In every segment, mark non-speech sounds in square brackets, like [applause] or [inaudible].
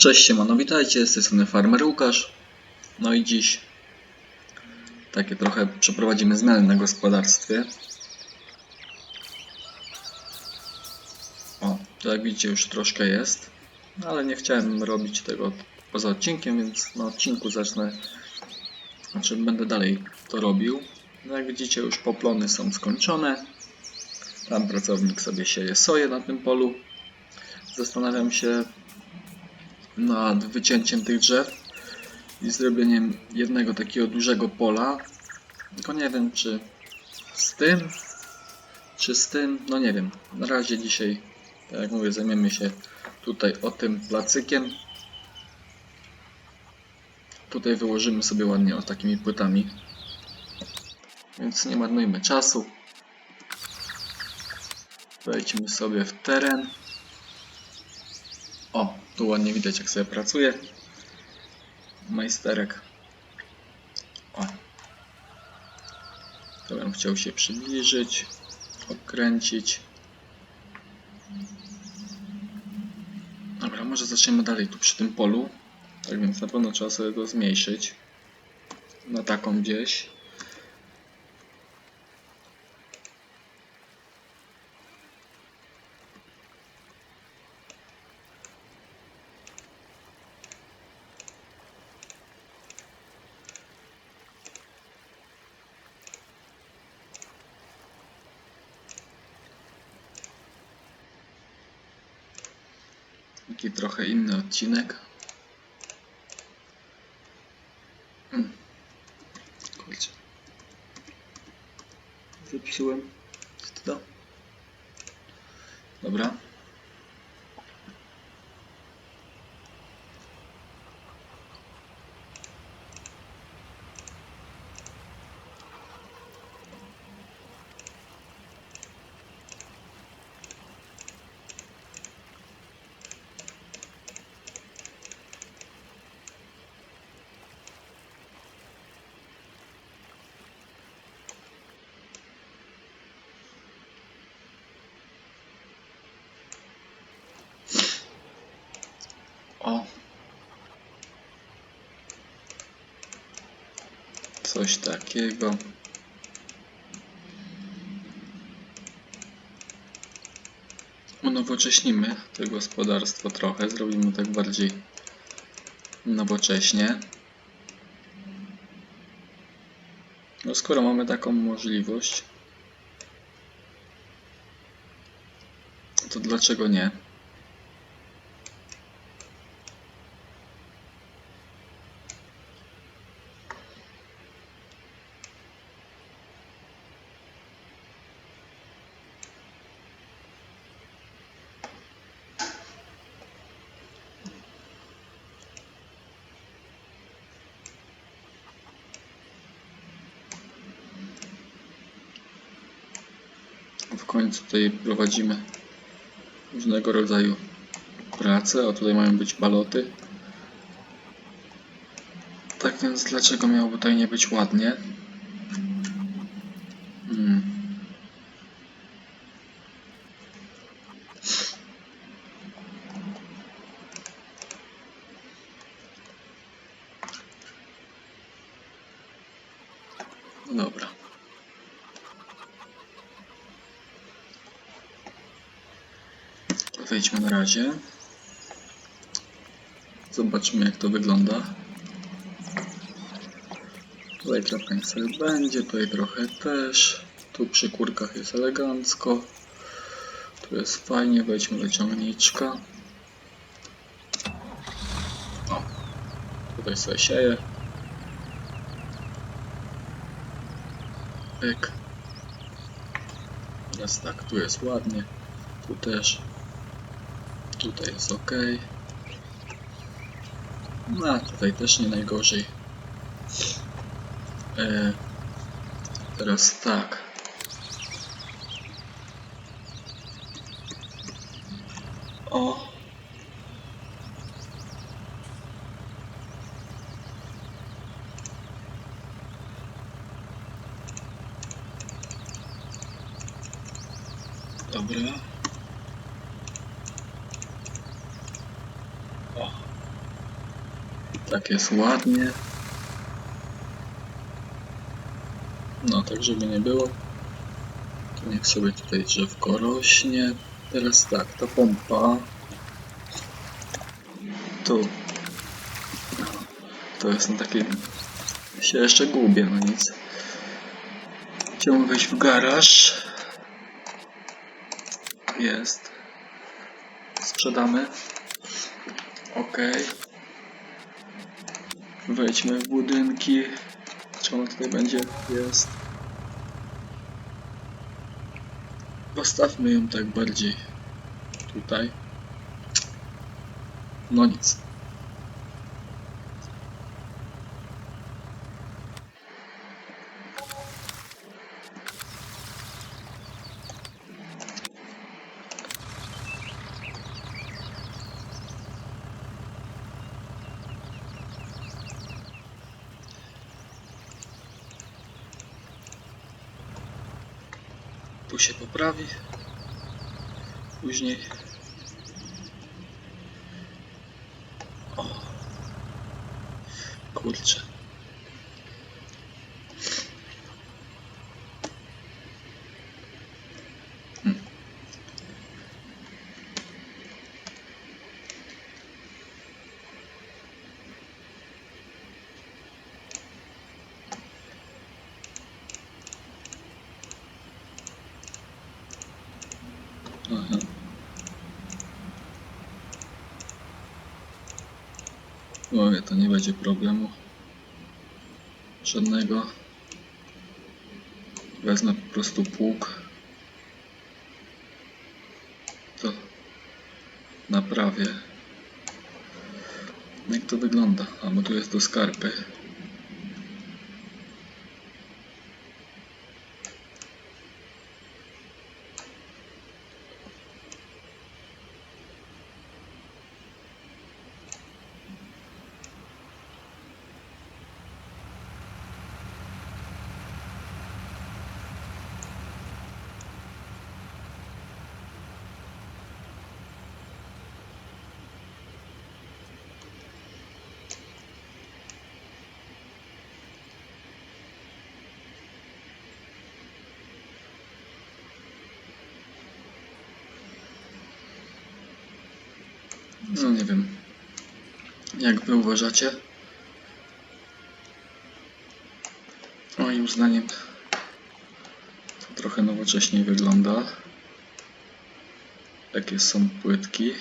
Cześć siemano, witajcie, z tej strony Farmer Łukasz. No i dziś takie trochę przeprowadzimy zmiany na gospodarstwie. O, to jak widzicie już troszkę jest, no ale nie chciałem robić tego poza odcinkiem, więc na odcinku zacznę, znaczy będę dalej to robił. No jak widzicie już poplony są skończone. Tam pracownik sobie sieje soję na tym polu. Zastanawiam się, nad wycięciem tych drzew i zrobieniem jednego takiego dużego pola. Tylko nie wiem, czy z tym, czy z tym, no nie wiem. Na razie dzisiaj, tak jak mówię, zajmiemy się tutaj o tym placykiem. Tutaj wyłożymy sobie ładnie o takimi płytami. Więc nie marnujmy czasu. Wejdźmy sobie w teren. Tu ładnie widać jak sobie pracuje. Majsterek. O. To bym chciał się przybliżyć, odkręcić. Dobra, może zaczniemy dalej tu przy tym polu. Tak więc na pewno trzeba sobie to zmniejszyć. Na taką gdzieś. Taki trochę inny odcinek. Mm. Kurczę. Zepsułem. Co to? Dobra. O. Coś takiego. Unowocześnimy to gospodarstwo trochę, zrobimy tak bardziej nowocześnie. No skoro mamy taką możliwość, to dlaczego nie? W końcu tutaj prowadzimy różnego rodzaju prace, a tutaj mają być baloty. Tak więc dlaczego miałoby tutaj nie być ładnie? Hmm. Dobra. Wejdźmy na razie. Zobaczymy jak to wygląda. Tutaj nic sobie będzie, tutaj trochę też. Tu przy kurkach jest elegancko. Tu jest fajnie, wejdźmy do ciągniczka. O, tutaj sobie sieję. Pyk. Teraz tak, tu jest ładnie. Tu też. Tutaj jest ok. No, tutaj też nie najgorzej. E, teraz tak. O. Jest ładnie. No, tak żeby nie było. To niech sobie tutaj drzewko rośnie. Teraz tak, ta pompa. Tu. To jest na takim... się jeszcze gubię, no nic. Chciałbym wejść w garaż. Jest. Sprzedamy. Ok. Wejdźmy w budynki. Ona tutaj będzie? Jest. Postawmy ją tak bardziej tutaj. No nic. Tu się poprawi. Później. O. Kurczę. Hmm. Aha. Mówię, to nie będzie problemu żadnego. Wezmę po prostu pług. To naprawię. Jak to wygląda? A bo tu jest do skarpy. No nie wiem. Jak wy uważacie? Moim zdaniem to trochę nowocześniej wygląda. Jakie są płytki.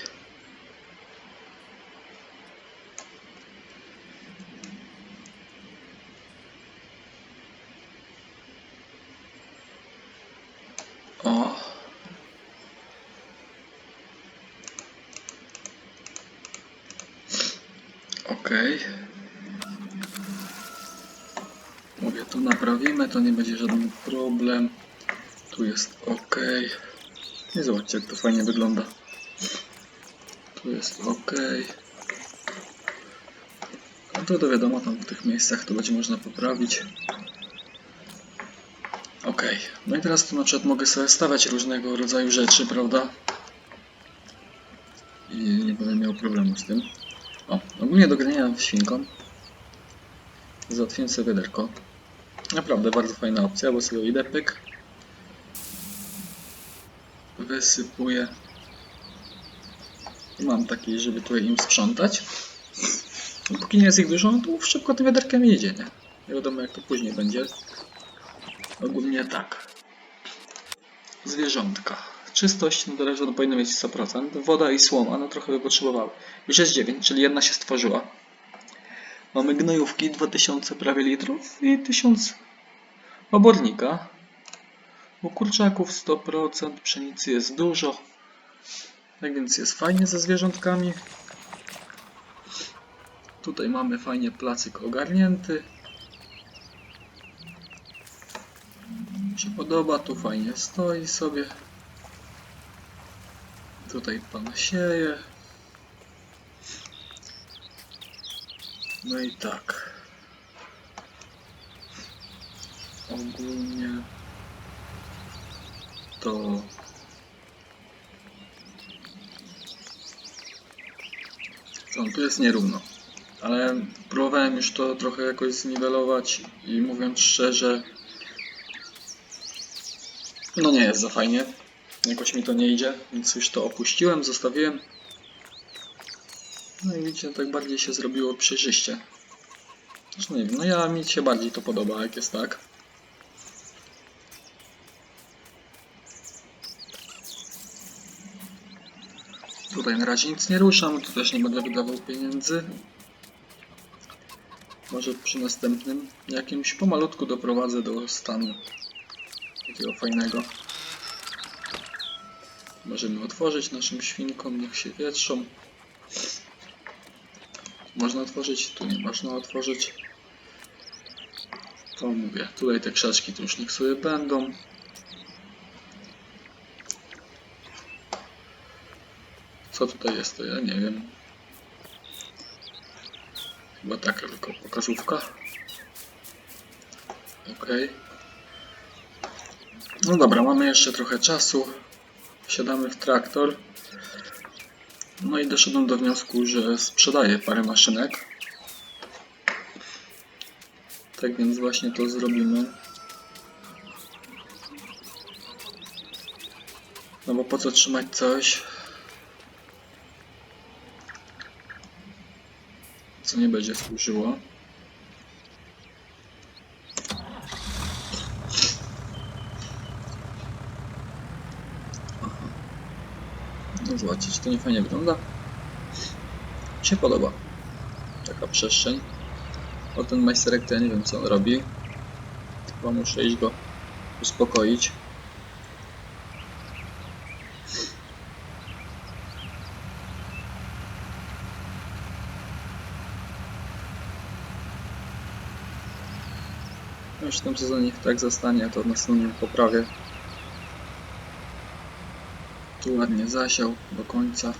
O, Okej. Mówię, tu naprawimy, to nie będzie żaden problem. Tu jest ok. I zobaczcie, jak to fajnie wygląda. Tu jest ok. A to, to wiadomo, tam w tych miejscach to będzie można poprawić. Ok. No i teraz tu na przykład mogę sobie stawiać różnego rodzaju rzeczy, prawda? I nie będę miał problemu z tym. O, ogólnie do grania świnką. Załatwiłem sobie wiaderko. Naprawdę bardzo fajna opcja, bo sobie idę pyk. Wysypuję. Mam taki, żeby tutaj im sprzątać. I póki nie jest ich dużo, no to szybko tym wiaderkiem jedzie, nie? Nie wiadomo jak to później będzie. Ogólnie tak. Zwierzątka. Czystość, no to no powinno mieć 100%. Woda i słoma, no trochę by potrzebowały. Już jest 9, czyli jedna się stworzyła. Mamy gnojówki 2000 prawie litrów i 1000 obornika. U kurczaków 100%, pszenicy jest dużo. Tak więc jest fajnie ze zwierzątkami. Tutaj mamy fajnie placyk ogarnięty. Mi się podoba, tu fajnie stoi sobie. Tutaj pan sieje. No i tak. Ogólnie to co tu jest nierówno. ale próbowałem już to trochę jakoś zniwelować i mówiąc szczerze, no nie jest za fajnie. Jakoś mi to nie idzie, więc już to opuściłem, zostawiłem. No i widzicie, tak bardziej się zrobiło przejrzyście. Zresztą nie wiem, no ja mi się bardziej to podoba, jak jest tak. Tutaj na razie nic nie ruszam, tu też nie będę wydawał pieniędzy. Może przy następnym jakimś pomalutku doprowadzę do stanu takiego fajnego. Możemy otworzyć naszym świnkom, niech się wietrzą. Można otworzyć, tu nie można otworzyć. To mówię, tutaj te krzaczki to już niech sobie będą. Co tutaj jest, to ja nie wiem. Chyba taka tylko pokazówka. Okej. No dobra, mamy jeszcze trochę czasu. Wsiadamy w traktor. No i doszedłem do wniosku, że sprzedaję parę maszynek. Tak więc właśnie to zrobimy. No bo po co trzymać coś, co nie będzie służyło. To nie fajnie wygląda. Się podoba. Taka przestrzeń. O ten majsterek to ja nie wiem co on robi. Chyba muszę iść go uspokoić. Już w tym sezonie tak zostanie, to w następnym poprawię. Tu ładnie zasiał do końca.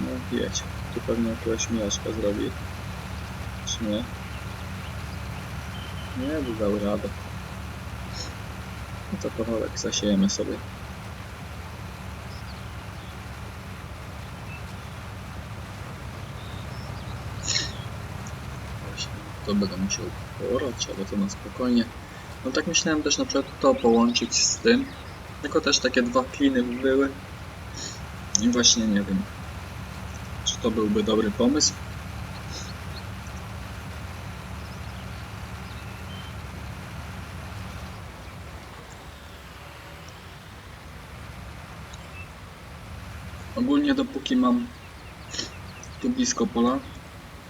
No wiecie, tu pewnie jakiegoś mieszka zrobi. Czy nie? Nie, by dał radę. No to kawałek zasiejemy sobie. Właśnie, to będę musiał porać, ale to na spokojnie. No tak myślałem też na przykład to połączyć z tym. Tylko też takie dwa kliny by były. I właśnie nie wiem, czy to byłby dobry pomysł. Ogólnie dopóki mam tu blisko pola,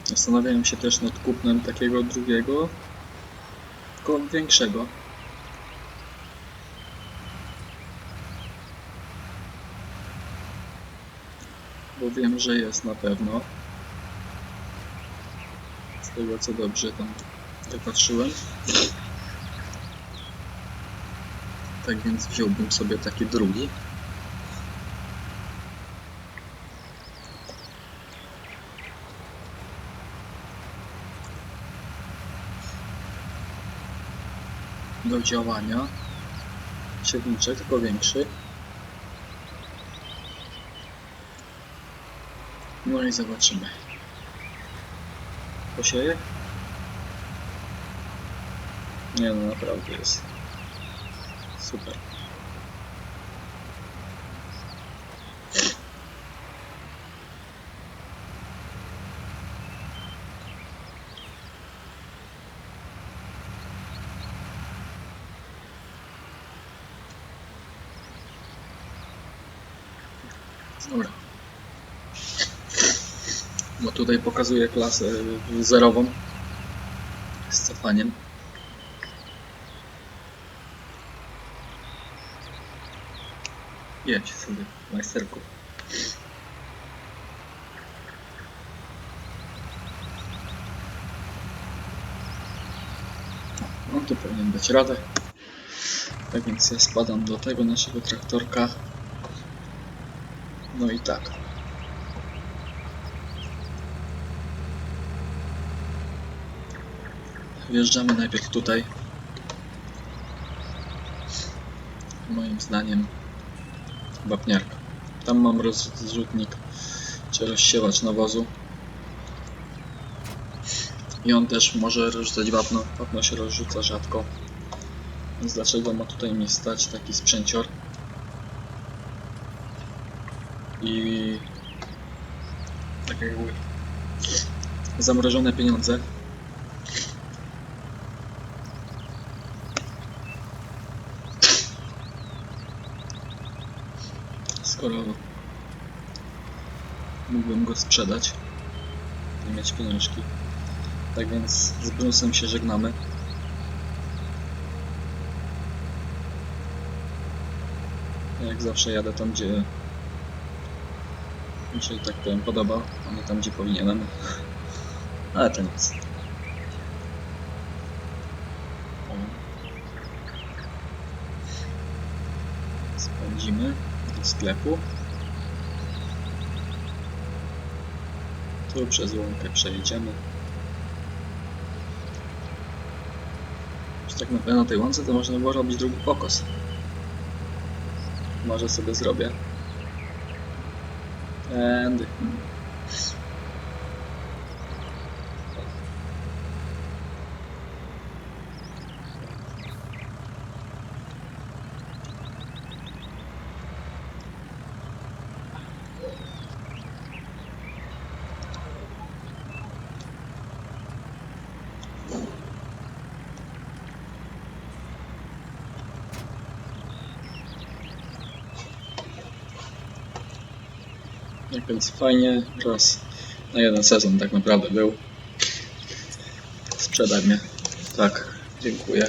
zastanawiałem się też nad kupnem takiego drugiego, tylko większego. Bo wiem, że jest na pewno. Z tego co dobrze tam wypatrzyłem. Tak więc wziąłbym sobie taki drugi. Do działania. Siewniczek, tylko większy. No i zobaczymy. Posieje? Nie no, naprawdę jest super. Dobra. Bo tutaj pokazuję klasę zerową z cofaniem. Jedź sobie, majsterku. No tu powinien dać radę. Tak więc ja spadam do tego naszego traktorka. No i tak. Wjeżdżamy najpierw tutaj. moim zdaniem wapniarka. Tam mam rozrzutnik czy rozsiewacz nawozu. I on też może rzucać wapno. Wapno się rozrzuca rzadko. Więc dlaczego ma tutaj mi stać taki sprzęcior? I tak jakby zamrożone pieniądze. Skoro mógłbym go sprzedać i mieć pieniążki. Tak więc z Brunusem się żegnamy. Jak zawsze jadę tam, gdzie mi się, tak powiem, podoba, a nie tam, gdzie powinienem. [laughs] Ale to nic. Spędzimy do sklepu. Tu przez łąkę przejedziemy. Już tak naprawdę na tej łące to można było robić drugi pokos. Może sobie zrobię. Tędy. Tak więc fajnie, raz na jeden sezon tak naprawdę był. Sprzedaj mnie. Tak, dziękuję.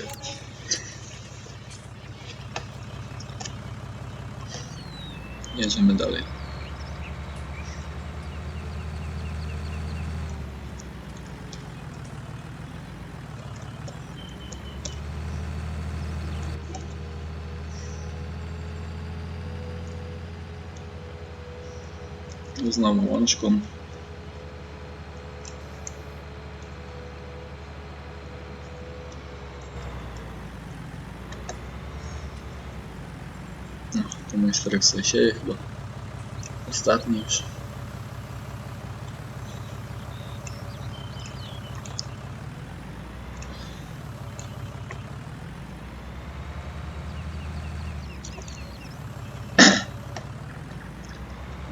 Jedziemy dalej. Znowu łączką. No, to mój starek sobie sieje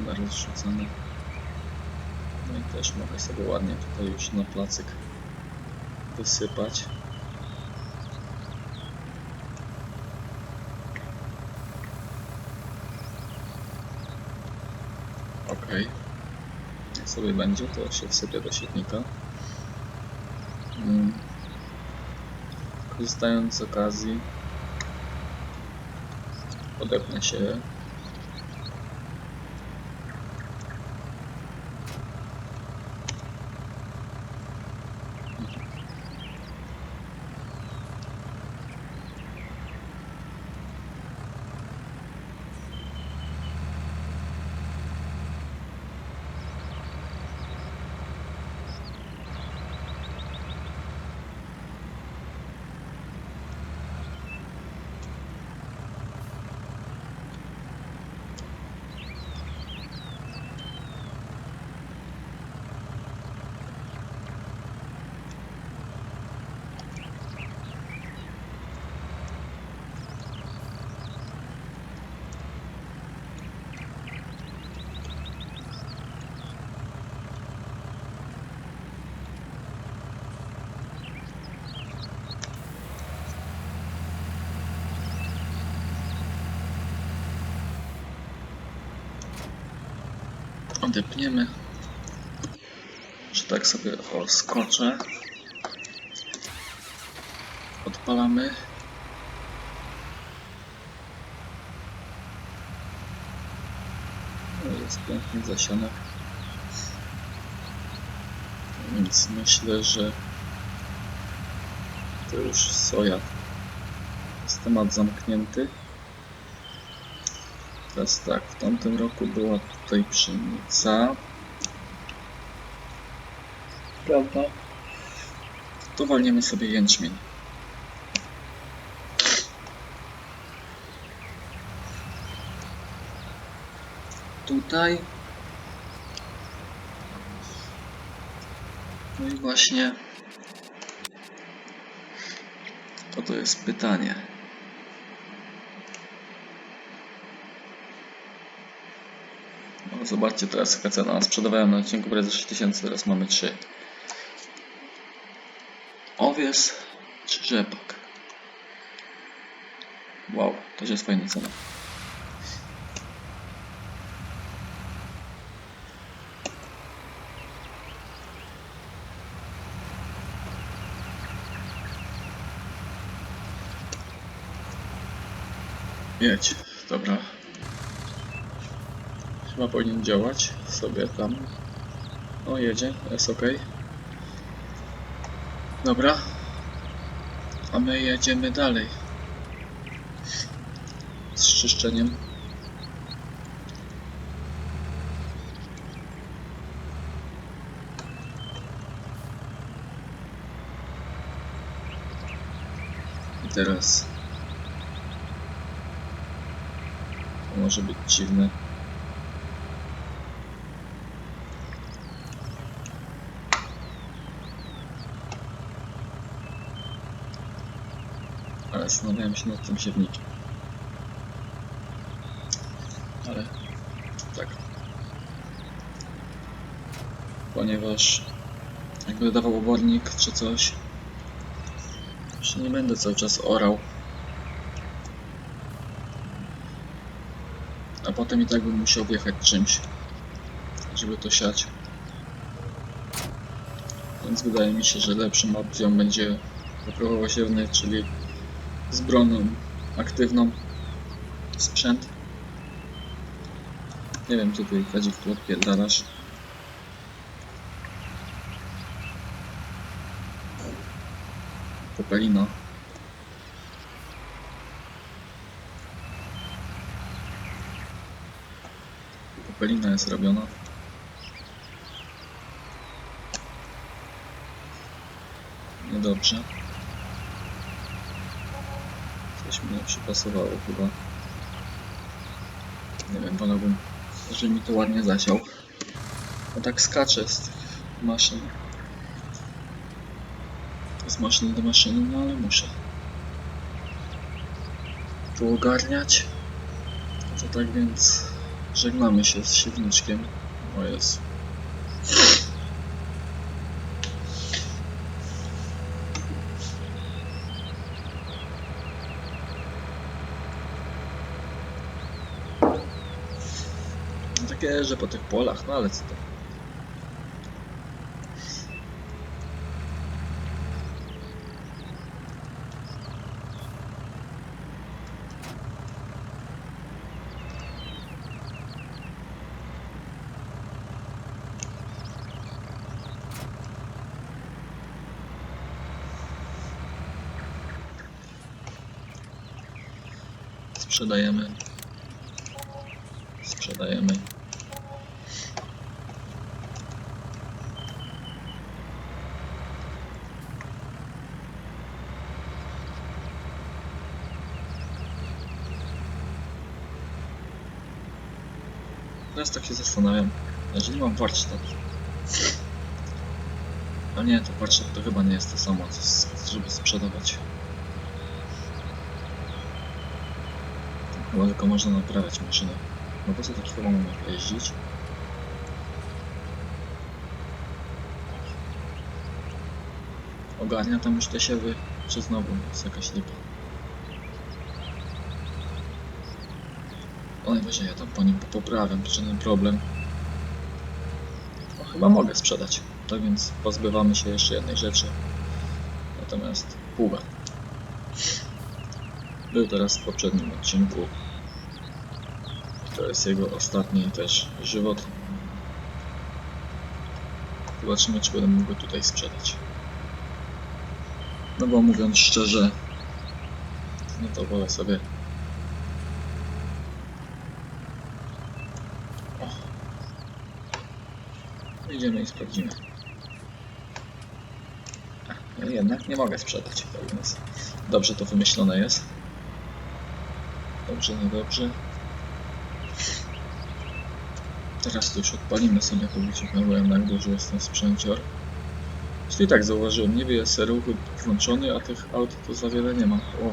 Chyba rozrzucony. No i też mogę sobie ładnie tutaj już na placyk wysypać. Ok. Jak sobie będzie, to się wsypię do sietnika. Mm. Korzystając z okazji, podepnę się odepniemy. Że tak sobie o. Odpalamy. Jest piękny zasionek. Więc myślę, że to już soja. Jest temat zamknięty teraz tak, w tamtym roku była tutaj pszenica. Prawda? To walniemy sobie jęczmień. Tutaj. No i właśnie. To to jest pytanie. Zobaczcie teraz jaka cena. Sprzedawałem na odcinku prawie za 6000, teraz mamy 3. Owies czy rzepak? Wow, to jest fajna cena. Jedź, dobra. Chyba powinien działać sobie tam. O, jedzie, jest ok. Dobra. A my jedziemy dalej. Z czyszczeniem. I teraz to może być dziwne. Zastanawiałem się nad tym siewnikiem. Ale tak. Ponieważ jak będę dawał obornik czy coś, już nie będę cały czas orał. A potem i tak bym musiał wjechać czymś, żeby to siać. Więc wydaje mi się, że lepszą opcją będzie poprawowo siewny, czyli z broną aktywną sprzęt. Nie wiem, co ty Kadzik tu odpierdalasz. Popelina. Popelina jest robiona. Niedobrze. Coś mi nie przypasowało chyba. Nie wiem, wolałbym, żeby mi to ładnie zasiał. No tak skacze z tych maszyn. Z maszyny do maszyny, no ale muszę. Tu ogarniać. To tak więc żegnamy się z siewniczkiem. O Jezu. Że po tych polach, no ale co to? Sprzedajemy. Sprzedajemy. Teraz tak się zastanawiam, jeżeli mam warsztat. A nie, to warsztat to chyba nie jest to samo, co żeby sprzedawać. Chyba tylko można naprawiać maszynę. No po co taki chyba mam jeździć? Ogarnia tam już te siewy, czy znowu jest jakaś lipa? O najwyżej ja tam po nim poprawiam, to żaden problem. No, chyba mogę sprzedać. Tak więc pozbywamy się jeszcze jednej rzeczy. Natomiast pługa. Był teraz w poprzednim odcinku. To jest jego ostatni też żywot. Zobaczymy, czy będę mógł go tutaj sprzedać. No bo mówiąc szczerze, no to wolę sobie. Idziemy i sprawdzimy. A, no jednak nie mogę sprzedać, dobrze to wymyślone jest. Dobrze, niedobrze. Teraz to już odpalimy sobie, to wyciągnąłem jak duży jest ten sprzęcior. Jeśli tak zauważyłem, niby jest ruch włączony, a tych aut to za wiele nie ma. O.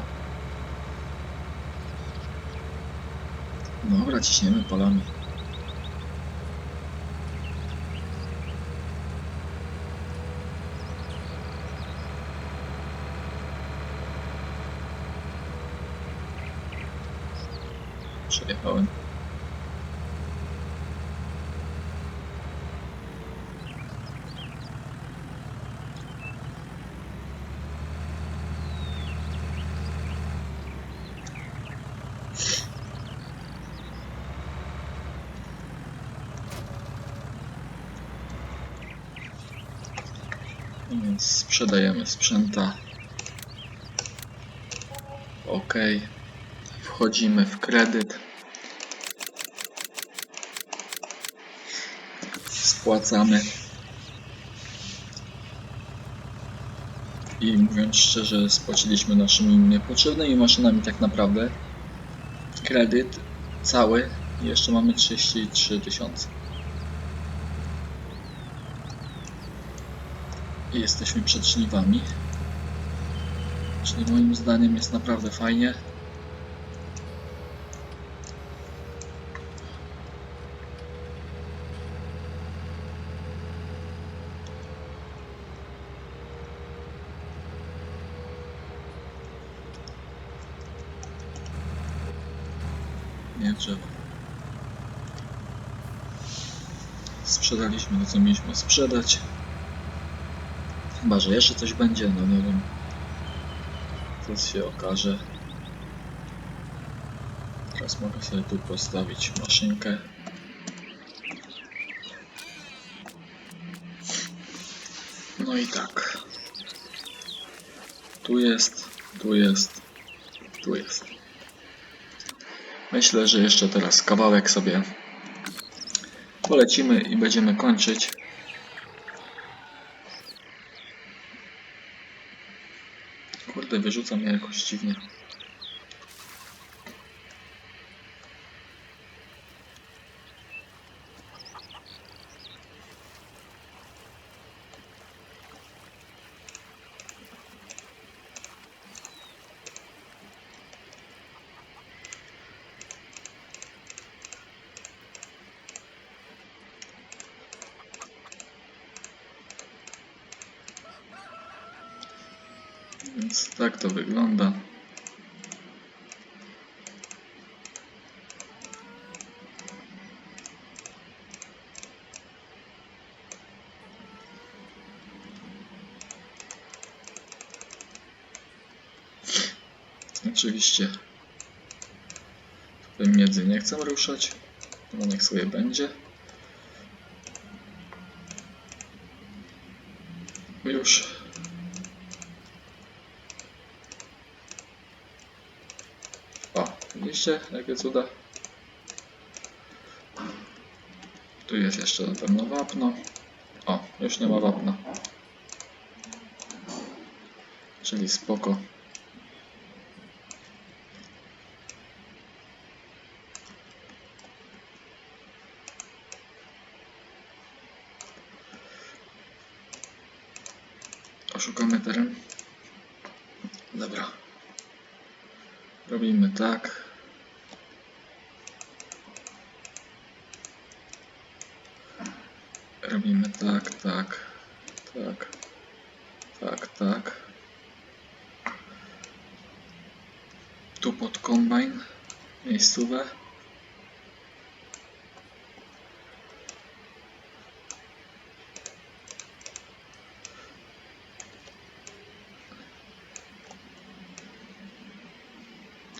Dobra, ciśniemy polami. Przejechałem. Więc sprzedajemy sprzęta. Ok. Wchodzimy w kredyt. Spłacamy. I mówiąc szczerze, spłaciliśmy naszymi niepotrzebnymi maszynami tak naprawdę. Kredyt cały. Jeszcze mamy 33 tysiące. I jesteśmy przed żniwami. Czyli moim zdaniem jest naprawdę fajnie. Nie drzewo. Sprzedaliśmy to, co mieliśmy sprzedać. Chyba, że jeszcze coś będzie, no nie wiem. To się okaże. Teraz mogę sobie tu postawić maszynkę. No i tak. Tu jest, tu jest, tu jest. Myślę, że jeszcze teraz kawałek sobie polecimy i będziemy kończyć. Kurde, wyrzuca mnie jakoś dziwnie. Więc tak to wygląda. Oczywiście tutaj miedzy nie chcę ruszać, no niech sobie będzie. Już O, widzicie, jakie cuda. Tu jest jeszcze na pewno wapno. O, już nie ma wapna. Czyli spoko. Oszukamy teren. Dobra. Robimy tak. Robimy tak, tak, tak, tak, tak. Tu pod kombajn miejscowe.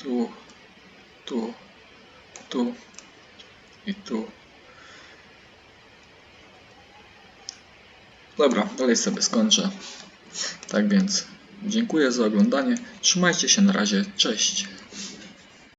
Tu, tu, tu i tu. Dobra, dalej sobie skończę. Tak więc dziękuję za oglądanie. Trzymajcie się na razie. Cześć.